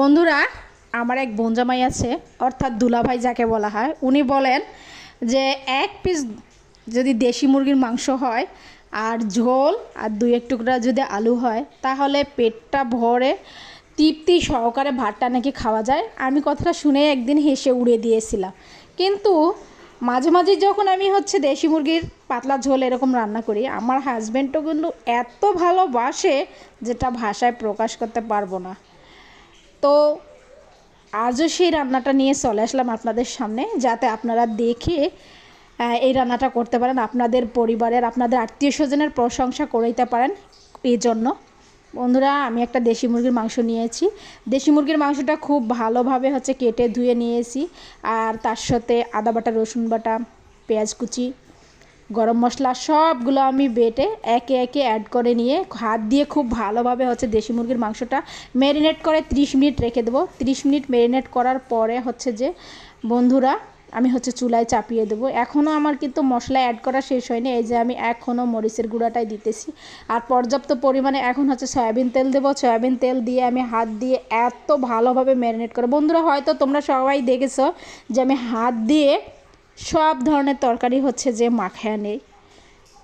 বন্ধুরা, আমার এক বোনজামাই আছে, অর্থাৎ দুলাভাই যাকে বলা হয়, উনি বলেন যে এক পিস যদি দেশি মুরগির মাংস হয় আর ঝোল আর দুই এক টুকরা যদি আলু হয়, তাহলে পেটটা ভরে তৃপ্তি সহকারে ভাতটা নাকি খাওয়া যায়। আমি কথাটা শুনে একদিন হেসে উড়ে দিয়েছিলাম। কিন্তু মাঝে মাঝে যখন আমি হচ্ছে দেশি মুরগির পাতলা ঝোল এরকম রান্না করি, আমার হাজব্যান্ডও কিন্তু এত ভালোবাসে যেটা ভাষায় প্রকাশ করতে পারব না। তো আজও সেই রান্নাটা নিয়ে চলে আসলাম আপনাদের সামনে, যাতে আপনারা দেখে এই রান্নাটা করতে পারেন, আপনাদের পরিবারের, আপনাদের আত্মীয় স্বজনের প্রশংসা করতে পারেন এই জন্য বন্ধুরা, আমি একটা দেশি মুরগির মাংস নিয়েছি। দেশি মুরগির মাংসটা খুব ভালোভাবে হচ্ছে কেটে ধুয়ে নিয়েছি, আর তার সাথে আদা বাটা, রসুন বাটা, পেঁয়াজ কুচি গরম মশলা সবগুলো আমি বেটে একে একে অ্যাড করে নিয়ে হাত দিয়ে খুব ভালোভাবে হচ্ছে দেশি মুরগির মাংসটা ম্যারিনেট করে 30 মিনিট রেখে দেবো। 30 মিনিট ম্যারিনেট করার পরে হচ্ছে যে, বন্ধুরা, আমি হচ্ছে চুলায় চাপিয়ে দেবো। এখনও আমার কিন্তু মশলা অ্যাড করা শেষ হয়নি। এই যে আমি এখনও মরিচের গুঁড়াটাই দিতেছি। আর পর্যাপ্ত পরিমাণে এখন হচ্ছে সয়াবিন তেল দেবো। সয়াবিন তেল দিয়ে আমি হাত দিয়ে এত ভালোভাবে ম্যারিনেট করে বন্ধুরা, হয়তো তোমরা সবাই দেখেছ যে আমি হাত দিয়ে সব ধরনের তরকারি হচ্ছে যে মাখায় নেই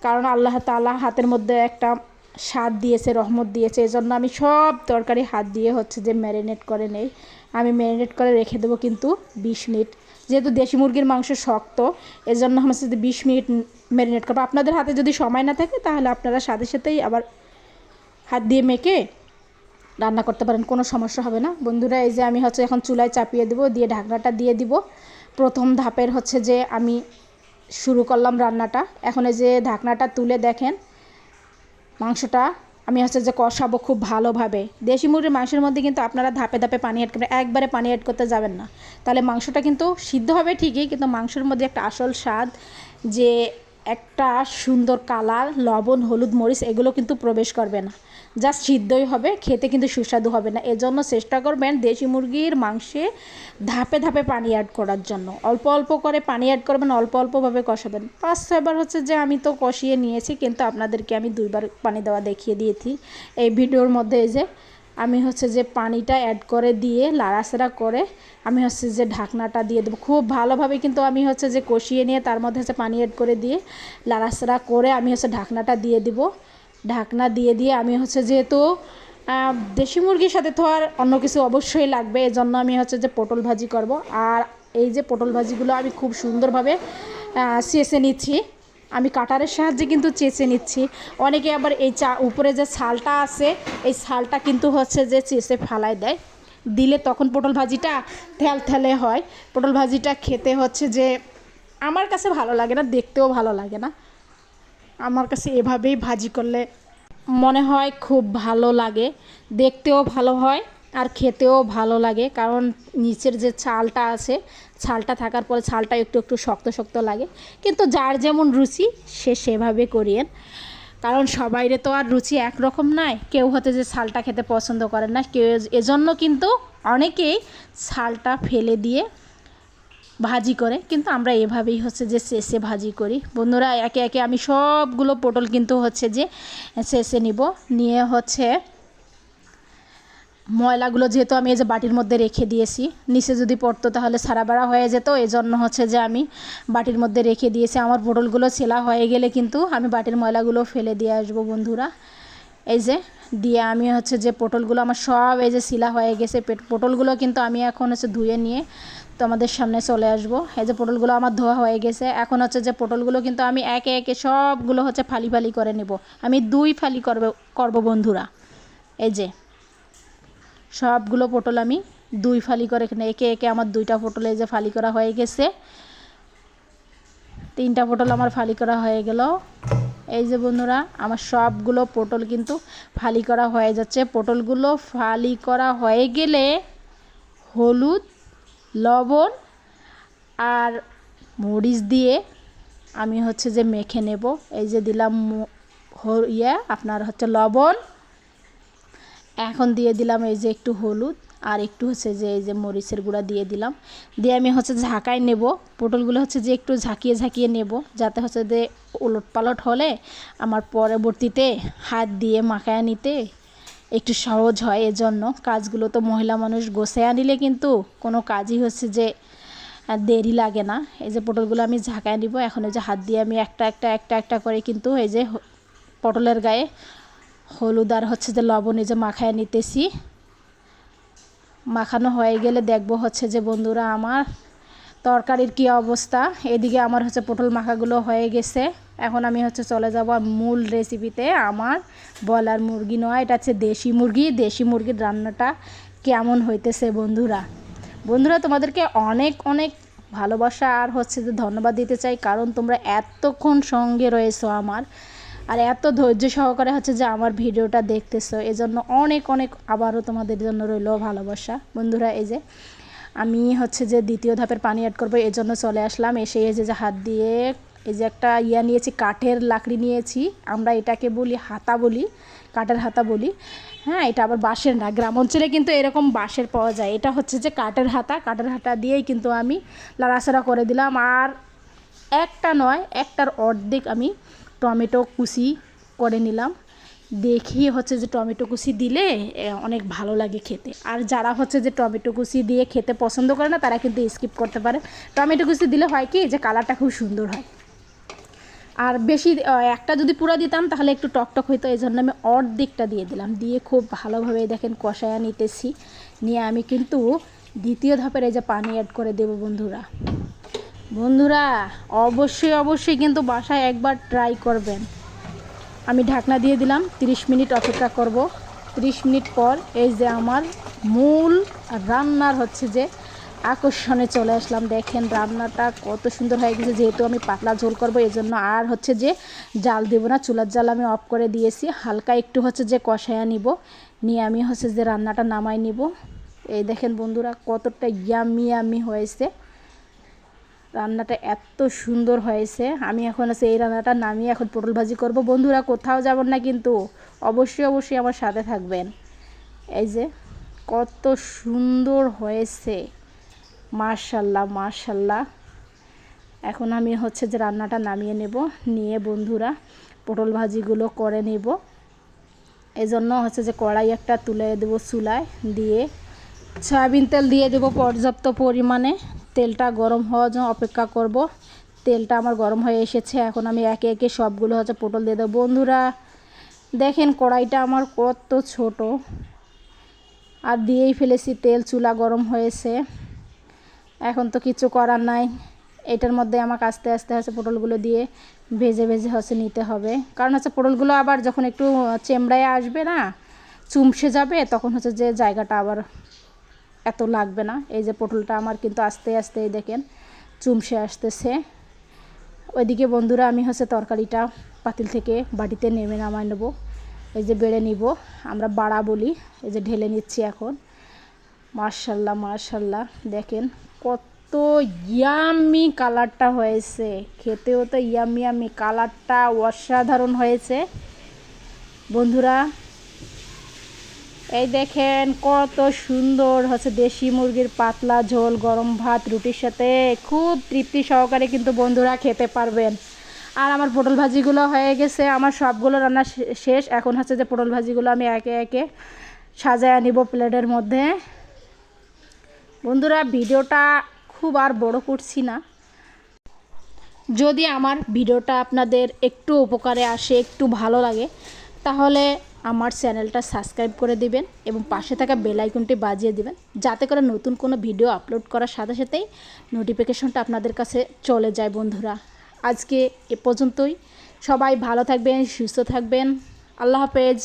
কারণ আল্লাহ তাআলা হাতের মধ্যে একটা স্বাদ দিয়েছে, রহমত দিয়েছে। এই জন্য আমি সব তরকারি হাত দিয়ে হচ্ছে যে ম্যারিনেট করে নেই। আমি ম্যারিনেট করে রেখে দেবো কিন্তু বিশ মিনিট। যেহেতু দেশি মুরগির মাংস শক্ত এই জন্য আমার সাথে বিশ মিনিট ম্যারিনেট করব। আপনাদের হাতে যদি সময় না থাকে, তাহলে আপনারা সাথে সাথেই আবার হাত দিয়ে মেখে রান্না করতে পারেন। কোনো সমস্যা হবে না। বন্ধুরা, এই যে আমি হচ্ছে এখন চুলায় চাপিয়ে দেবো, দিয়ে ঢাকনাটা দিয়ে দিব। প্রথম ধাপের হচ্ছে যে আমি শুরু করলাম রান্নাটা। এখন এই যে ঢাকনাটা তুলে দেখেন, মাংসটা আমি হচ্ছে যে কষাবো খুব ভালোভাবে। দেশি মুরগির মাংসের মধ্যে কিন্তু আপনারা ধাপে ধাপে পানি অ্যাড করবেন একবারে পানি অ্যাড করতে যাবেন না। তাহলে মাংসটা কিন্তু সিদ্ধ হবে ঠিকই, কিন্তু মাংসের মধ্যে একটা আসল স্বাদ যে একটা সুন্দর কালার, লবণ, হলুদ, মরিচ, এগুলো কিন্তু প্রবেশ করবে না। জাস্ট সিদ্ধই হবে, খেতে কিন্তু সুস্বাদু হবে না। এজন্য চেষ্টা করবেন দেশি মুরগির মাংসে ধাপে ধাপে পানি অ্যাড করার জন্য। অল্প অল্প করে পানি অ্যাড করবেন, অল্প অল্পভাবে কষাবেন। পাঁচ ছয়বার হচ্ছে যে আমি তো কষিয়ে নিয়েছি, কিন্তু আপনাদেরকে আমি দুইবার পানি দেওয়া দেখিয়ে দিয়েছি। এই ভিডিওর মধ্যে এই যে আমি হচ্ছে যে পানিটা অ্যাড করে দিয়ে লাড়াচাড়া করে আমি হচ্ছে যে ঢাকনাটা দিয়ে দেবো। খুব ভালোভাবে কিন্তু আমি হচ্ছে যে কষিয়ে নিয়ে তার মধ্যে হচ্ছে পানি অ্যাড করে দিয়ে লাড়াচাড়া করে আমি হচ্ছে ঢাকনাটা দিয়ে দিব। ঢাকনা দিয়ে দিয়ে আমি হচ্ছে যেহেতু দেশি মুরগির সাথে তো আর অন্য কিছু অবশ্যই লাগবে এই জন্য আমি হচ্ছে যে পটল ভাজি করব। আর এই যে পটল ভাজিগুলো আমি খুব সুন্দরভাবে চেঁচে নিচ্ছি। আমি কাটারের সাহায্যে কিন্তু চেঁচে নিচ্ছি। অনেকে আবার এই চা, উপরে যে ছালটা আছে, এই ছালটা কিন্তু হচ্ছে যে চেঁচে ফালাই দেয়। দিলে তখন পটল ভাজিটা থেল থেলে হয়। পটল ভাজিটা খেতে হচ্ছে যে আমার কাছে ভালো লাগে না, দেখতেও ভালো লাগে না। আমার কাছে এভাবেই ভাজি করলে মনে হয় খুব ভালো লাগে, দেখতেও ভালো হয়। আর খেতেও ভালো লাগে, কারণ নিচের যে ছালটা আছে, ছালটা থাকার পরে ছালটা একটু একটু শক্ত শক্ত লাগে। কিন্তু যার যেমন রুচি, সে সেভাবে করিয়েন কারণ সবাইরে তো আর রুচি একরকম নয় কেউ হতে যে ছালটা খেতে পছন্দ করে না, কেউ এজন্য কিন্তু অনেকেই ছালটা ফেলে দিয়ে ভাজি করে। কিন্তু আমরা এভাবেই হচ্ছে যে শেষে ভাজি করি। বন্ধুরা, একে একে আমি সবগুলো পটল কিন্তু হচ্ছে যে শেষে নিব। নিয়ে হচ্ছে ময়লাগুলো যেহেতু আমি এই যে বাটির মধ্যে রেখে দিয়েছি, নিচে যদি পড়তো তাহলে সারা বেড়া হয়ে যেত এই জন্য হচ্ছে যে আমি বাটির মধ্যে রেখে দিয়েছি। আমার পটলগুলো ছেলা হয়ে গেলে কিন্তু আমি বাটির ময়লাগুলো ফেলে দিয়ে আসব বন্ধুরা। এই যে দিয়ে আমি হচ্ছে যে পটলগুলো আমার সব এই যে শিলা হয়ে গেছে, পেট- পটলগুলো কিন্তু আমি এখন হচ্ছে ধুয়ে নিয়ে তোমাদের সামনে চলে আসব। এই যে পটলগুলো আমার ধোয়া হয়ে গেছে, এখন হচ্ছে যে পটলগুলো কিন্তু আমি একে একে সবগুলো হচ্ছে ফালি ফালি করে নেব। আমি দুই ফালি করবে, করব বন্ধুরা। এই যে সবগুলো পটল আমি দুই ফালি করে এখানে একে একে আমার দুইটা পটল যে ফালি করা হয়ে গেছে, তিনটা পটল আমার ফালি করা হয়ে গেল। এই যে বন্ধুরা, আমার সবগুলো পটল কিন্তু ফালি করা হয়ে যাচ্ছে। পটলগুলো ফালি করা হয়ে গেলে হলুদ, লবণ আর মরিচ দিয়ে আমি হচ্ছে যে মেখে নেব। এই যে দিলাম ইয়ে আপনার হচ্ছে লবণ এখন দিয়ে দিলাম এই যে একটু হলুদ আর একটু হচ্ছে যে এই যে মরিচের গুঁড়া দিয়ে দিলাম। দিয়ে আমি হচ্ছে ঝাঁকায় নেব। পটলগুলো হচ্ছে যে একটু ঝাঁকিয়ে ঝাঁকিয়ে নেব যাতে হচ্ছে যে উলট পালট হলে আমার পরবর্তীতে হাত দিয়ে মাখায় নিতে একটু সহজ হয় এজন্য। কাজগুলো তো মহিলা মানুষ গোছায় নিলে কিন্তু কোনো কাজই হচ্ছে যে দেরি লাগে না। এই যে পটলগুলো আমি ঝাঁকায় নিব। এখন এই যে হাত দিয়ে আমি একটা একটা একটা একটা করে কিন্তু এই যে পটলের গায়ে হলুদ আর হচ্ছে যে লবণ যে মাখায় নিতেছি। মাখানো হয়ে গেলে দেখব হচ্ছে যে বন্ধুরা আমার তরকারির কি অবস্থা। এদিকে আমার হচ্ছে পটল মাখাগুলো হয়ে গেছে। এখন আমি হচ্ছে চলে যাব মূল রেসিপিতে আমার বলার মুরগি নয়, এটা হচ্ছে দেশি মুরগি। দেশি মুরগির রান্নাটা কেমন হইতেছে বন্ধুরা? বন্ধুরা, তোমাদেরকে অনেক অনেক ভালোবাসা আর হচ্ছে যে ধন্যবাদ দিতে চাই, কারণ তোমরা এতক্ষণ সঙ্গে রয়েছো আমার। আর এত ধৈর্য সহকারে হচ্ছে যে আমার ভিডিওটা দেখতেছো, এজন্য অনেক অনেক আবারও তোমাদের জন্য রইল ভালোবাসা। বন্ধুরা, এই যে আমি হচ্ছে যে দ্বিতীয় ধাপের পানি অ্যাড করব এই জন্য চলে আসলাম, এসে এই যে যে হাত দিয়ে এই যে একটা ইয়া নিয়েছি, কাঠের লাকড়ি নিয়েছি, আমরা এটাকে বলি হাতা বলি, কাঠের হাতা বলি। হ্যাঁ এটা আবার বাঁশের না, গ্রাম অঞ্চলে কিন্তু এরকম বাঁশের পাওয়া যায়। এটা হচ্ছে যে কাঠের হাতা কাঠের হাতা দিয়েই কিন্তু আমি লাড়াচাড়া করে দিলাম। আর একটা নয়, একটার অর্ধেক আমি টমেটো কুচি করে নিলাম। দেখি হচ্ছে যে টমেটো কুচি দিলে অনেক ভালো লাগে খেতে। আর যারা হচ্ছে যে টমেটো কুচি দিয়ে খেতে পছন্দ করে না, তারা কিন্তু স্কিপ করতে পারে। টমেটো কুচি দিলে হয় কি, যে কালারটা খুব সুন্দর হয়। আর বেশি একটা যদি পুরো দিতাম, তাহলে একটু টকটক হইতো। এই জন্য আমি অর্ধেকটা দিয়ে দিলাম। দিয়ে খুব ভালোভাবে দেখেন কষায়া নিতেছি। নিয়ে আমি কিন্তু দ্বিতীয় ধাপের এই যে পানি অ্যাড করে দেবো বন্ধুরা। বন্ধুরা, অবশ্যই অবশ্যই কিন্তু বাসায় একবার ট্রাই করবেন। আমি ঢাকনা দিয়ে দিলাম 30 মিনিট অপেক্ষা করব। 30 মিনিট পর এই যে আমার মূল রান্নার হচ্ছে যে আকর্ষণে চলে আসলাম। দেখেন রান্নাটা কত সুন্দর হয়ে গেছে, যেহেতু আমি পাতলা ঝোল করব এই জন্য আর হচ্ছে যে জাল দেবো না, চুলার জাল আমি অফ করে দিয়েছি। হালকা একটু হচ্ছে যে কষায়া নিব, নিয়ে আমি হচ্ছে যে রান্নাটা নামাই নিব। এই দেখেন বন্ধুরা, কতটা ইয়ামি ইয়ামি হয়েছে। রান্নাটা এত সুন্দর হয়েছে। আমি এখন আছে এই রান্নাটা নামিয়ে এখন পটল ভাজি করব। বন্ধুরা, কোথাও যাবেন না কিন্তু অবশ্যই অবশ্যই আমার সাথে থাকবেন। এই যে, কত সুন্দর হয়েছে। মার্শাল্লাহ মার্শাল্লাহ এখন আমি হচ্ছে যে রান্নাটা নামিয়ে নেব, নিয়ে বন্ধুরা পটল ভাজিগুলো করে নেব। এই জন্য হচ্ছে যে কড়াই একটা তুলে দেবো চুলায়, দিয়ে সয়াবিন তেল দিয়ে দেবো পর্যাপ্ত পরিমাণে। তেলটা গরম হওয়ার জন্য অপেক্ষা করব। তেলটা আমার গরম হয়ে এসেছে, এখন আমি একে একে সবগুলো হচ্ছে পটল দিয়ে দেবো। বন্ধুরা, দেখেন কড়াইটা আমার কত ছোট। আর দিয়েই ফেলেছি তেল, চুলা গরম হয়েছে। এখন তো কিছু করার নাই। এটার মধ্যে আমাকে আস্তে আস্তে হচ্ছে পটলগুলো দিয়ে ভেজে ভেজে হচ্ছে নিতে হবে। কারণ হচ্ছে পটলগুলো আবার যখন একটু চেমড়ায় আসবে না, চুমসে যাবে, তখন হচ্ছে যে জায়গাটা আবার এত লাগবে না। এই যে পটলটা আমার কিন্তু আস্তে আস্তে দেখেন চুমসে আসতেছে। ওইদিকে বন্ধুরা আমি হচ্ছে তরকারিটা পাতিল থেকে বাটিতে নেমে নামায় নেব। এই যে বেড়ে নিব। আমরা বাড়া বলি। এই যে ঢেলে নিচ্ছি এখন। মার্শাল্লাহ মার্শাল্লাহ দেখেন কত ইয়ামি কালারটা হয়েছে। খেতেও তো ইয়ামি ইয়ামি। কালারটা অসাধারণ হয়েছে। বন্ধুরা এই দেখেন কত সুন্দর হচ্ছে দেশি মুরগির পাতলা ঝোল, গরম ভাত, রুটির সাথে খুব তৃপ্তি সহকারে কিন্তু বন্ধুরা খেতে পারবেন। আর আমার পটল ভাজিগুলো হয়ে গেছে, আমার সবগুলো রান্না শেষ। এখন হচ্ছে যে পটল ভাজিগুলো আমি একে একে সাজায় নিব প্লেটের মধ্যে। বন্ধুরা, ভিডিওটা খুব আর বড় করছি না। যদি আমার ভিডিওটা আপনাদের একটু উপকারে আসে, একটু ভালো লাগে, তাহলে আমার চ্যানেলটা সাবস্ক্রাইব করে দিবেন এবং পাশে থাকা বেল আইকনটি বাজিয়ে দিবেন, যাতে করে নতুন কোনো ভিডিও আপলোড করার সাথে সাথেই নোটিফিকেশনটা আপনাদের কাছে চলে যায় বন্ধুরা। আজকে এ পর্যন্তই। সবাই ভালো থাকবেন, সুস্থ থাকবেন। আল্লাহ হাফেজ।